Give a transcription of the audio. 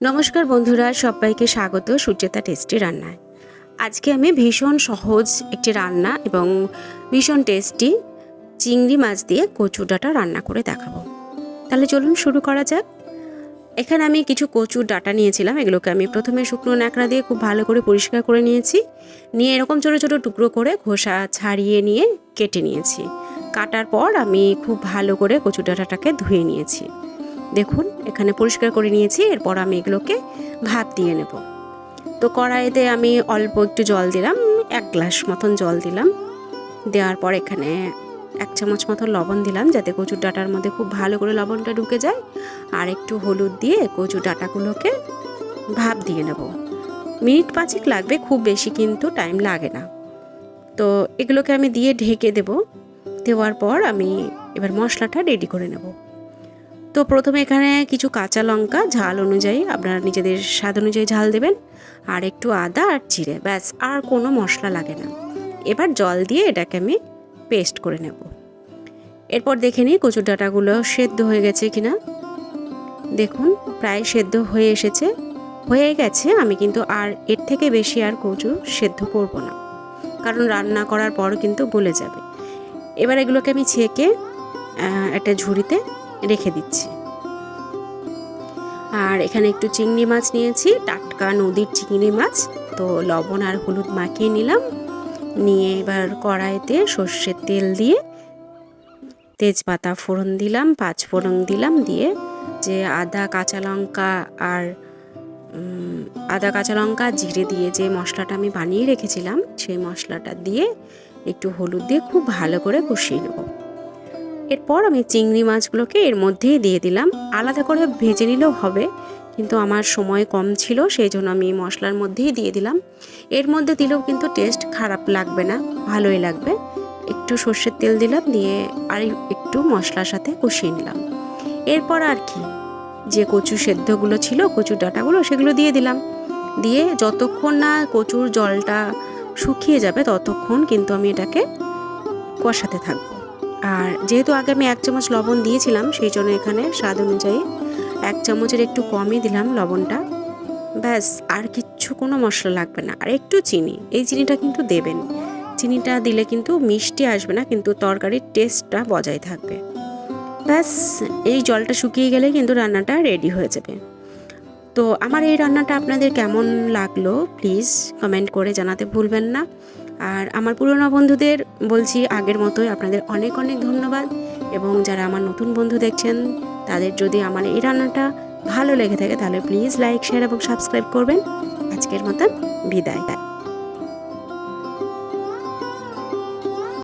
নমস্কার বন্ধুরা, সবাইকে স্বাগত সুচেতা টেস্টি রান্নায়। আজকে আমি ভীষণ সহজ একটি রান্না এবং ভীষণ টেস্টি চিংড়ি মাছ দিয়ে কচু ডাঁটা রান্না করে দেখাবো। তাহলে চলুন শুরু করা যাক। এখানে আমি কিছু কচুর ডাঁটা নিয়েছিলাম, এগুলোকে আমি প্রথমে শুকনো ন্যাকড়া দিয়ে খুব ভালো করে পরিষ্কার করে নিয়েছি। নিয়ে এরকম ছোটো ছোটো টুকরো করে খোসা ছাড়িয়ে নিয়ে কেটে নিয়েছি। কাটার পর আমি খুব ভালো করে কচু ডাঁটাটাকে ধুয়ে নিয়েছি। দেখুন, এখানে পরিষ্কার করে নিয়েছি, এরপর আমি এগুলোকে ভাত দিয়ে নেব। তো কড়াইতে আমি অল্প একটু জল দিলাম, এক গ্লাস মতন জল দিলাম। দেওয়ার পর এখানে এক চামচ মতন লবণ দিলাম, যাতে কচুর ডাঁটার মধ্যে খুব ভালো করে লবণটা ঢুকে যায়। আর একটু হলুদ দিয়ে কচু ডাঁটাগুলোকে ভাপ দিয়ে নেব। মিনিট পাঁচেক লাগবে, খুব বেশি কিন্তু টাইম লাগে না। তো এগুলোকে আমি দিয়ে ঢেকে দেব। দেওয়ার পর আমি এবার মশলাটা রেডি করে নেব। তো প্রথমে এখানে কিছু কাঁচা লঙ্কা, ঝাল অনুযায়ী আপনারা নিজেদের স্বাদ অনুযায়ী ঝাল দেবেন। আর একটু আদা আর জিরে, ব্যাস, আর কোনো মশলা লাগে না। এবার জল দিয়ে এটাকে আমি পেস্ট করে নেব। এরপর দেখে নিই কচুর ডাঁটাগুলো সেদ্ধ হয়ে গেছে কিনা। দেখুন, প্রায় সেদ্ধ হয়ে এসেছে। হয়ে গেছে, আমি কিন্তু আর এর থেকে বেশি আর কচু সেদ্ধ করব না। কারণ রান্না করার পর কিন্তু গলে যাবে। এবার এগুলোকে আমি ছেঁকে একটা ঝুড়িতে রেখে দিচ্ছি। আর এখানে একটু চিংড়ি মাছ নিয়েছি, টাটকা নদীর চিংড়ি মাছ। তো লবণ আর হলুদ মাখিয়ে নিলাম। নিয়ে এবার কড়াইতে সর্ষের তেল দিয়ে তেজপাতা ফোড়ন দিলাম, পাঁচ ফোড়ন দিলাম দিয়ে যে আদা, কাঁচা লঙ্কা আর আদা, কাঁচা লঙ্কা, জিরে দিয়ে যে মশলাটা আমি বানিয়ে রেখেছিলাম, সেই মশলাটা দিয়ে একটু হলুদ দিয়ে খুব ভালো করে কষিয়ে নেব। এরপর আমি চিংড়ি মাছগুলোকে এর মধ্যেই দিয়ে দিলাম। আলাদা করে ভেজে নিলেও হবে, কিন্তু আমার সময় কম ছিল সেই জন্য আমি মশলার মধ্যেই দিয়ে দিলাম। এর মধ্যে দিলেও কিন্তু টেস্ট খারাপ লাগবে না, ভালোই লাগবে। একটু সর্ষের তেল দিলাম, দিয়ে আর একটু মশলার সাথে কষিয়ে নিলাম। এরপর আর কি, যে কচু সেদ্ধগুলো ছিল কচুর ডাঁটাগুলো, সেগুলো দিয়ে দিলাম। দিয়ে যতক্ষণ না কচুর জলটা শুকিয়ে যাবে, ততক্ষণ কিন্তু আমি এটাকে কষাতে থাকব। আর যেহেতু আগে আমি এক চামচ লবণ দিয়েছিলাম, সেই জন্য এখানে স্বাদ অনুযায়ী এক চামচের একটু কমই দিলাম লবণটা। ব্যাস, আর কিচ্ছু কোনো মশলা লাগবে না। আর একটু চিনি, এই চিনিটা কিন্তু দেবেন। চিনিটা দিলে কিন্তু মিষ্টি আসবে না, কিন্তু তরকারির টেস্টটা বজায় থাকবে। ব্যাস, এই জলটা শুকিয়ে গেলে কিন্তু রান্নাটা রেডি হয়ে যাবে। তো আমার এই রান্নাটা আপনাদের কেমন লাগল, প্লিজ কমেন্ট করে জানাতে ভুলবেন না। আর আমার পুরনো বন্ধুদের বলছি আগের মতোই আপনাদের অনেক অনেক ধন্যবাদ। এবং যারা আমার নতুন বন্ধু দেখছেন, তাদের যদি আমার এই রান্নাটা ভালো লেগে থাকে, তাহলে প্লিজ লাইক শেয়ার এবং সাবস্ক্রাইব করবেন। আজকের মতন বিদায়।